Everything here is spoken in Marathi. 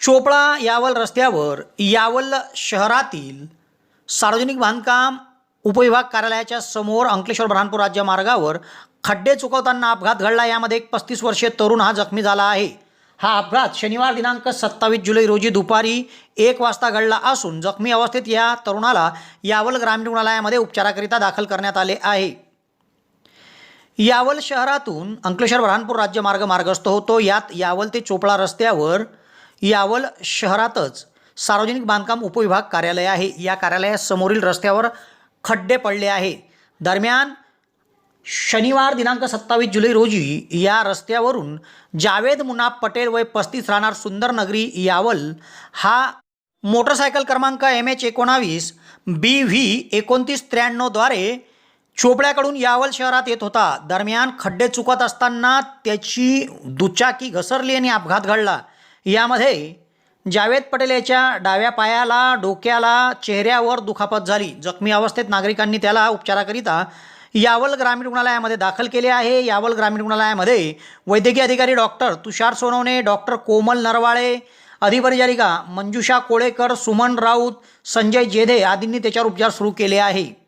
चोपळा यावल रस्त्यावर यावल शहरातील सार्वजनिक बांधकाम उपविभाग कार्यालयाच्या समोर अंकलेश्वर ब्रहानपूर राज्य मार्गावर खड्डे चुकवताना अपघात घडला. यामध्ये एक पस्तीस वर्षीय तरुण हा जखमी झाला आहे. हा अपघात शनिवार दिनांक सत्तावीस जुलै रोजी दुपारी एक वाजता घडला असून जखमी अवस्थेत या तरुणाला यावल ग्रामीण रुग्णालयामध्ये उपचाराकरिता दाखल करण्यात आले आहे. यावल शहरातून अंकलेश्वर ब्रहानपूर राज्यमार्ग मार्गस्थ होतो. यात यावल ते चोपळा रस्त्यावर यावल शहरातच सार्वजनिक बांधकाम उपविभाग कार्यालय आहे. या कार्यालयासमोरील रस्त्यावर खड्डे पडले आहे. दरम्यान शनिवार दिनांक सत्तावीस जुलै रोजी या रस्त्यावरून जावेद मुनाब पटेल वय पस्तीस राहणार सुंदर नगरी यावल हा मोटरसायकल क्रमांक एम एच एकोणावीस बी व्ही एकोणतीस त्र्याण्णवद्वारे चोपड्याकडून यावल शहरात येत होता. दरम्यान खड्डे चुकत असताना त्याची दुचाकी घसरली आणि अपघात घडला. यामध्ये जावेद पटेल याच्या डाव्या पायाला डोक्याला चेहऱ्यावर दुखापत झाली. जखमी अवस्थेत नागरिकांनी त्याला उपचाराकरिता यावल ग्रामीण रुग्णालयामध्ये दाखल केले आहे. यावल ग्रामीण रुग्णालयामध्ये वैद्यकीय अधिकारी डॉक्टर तुषार सोनवणे डॉक्टर कोमल नरवाळे अधिपरिचारिका मंजुषा कोळेकर सुमन राऊत संजय जेधे आदींनी त्याच्यावर उपचार सुरू केले आहे.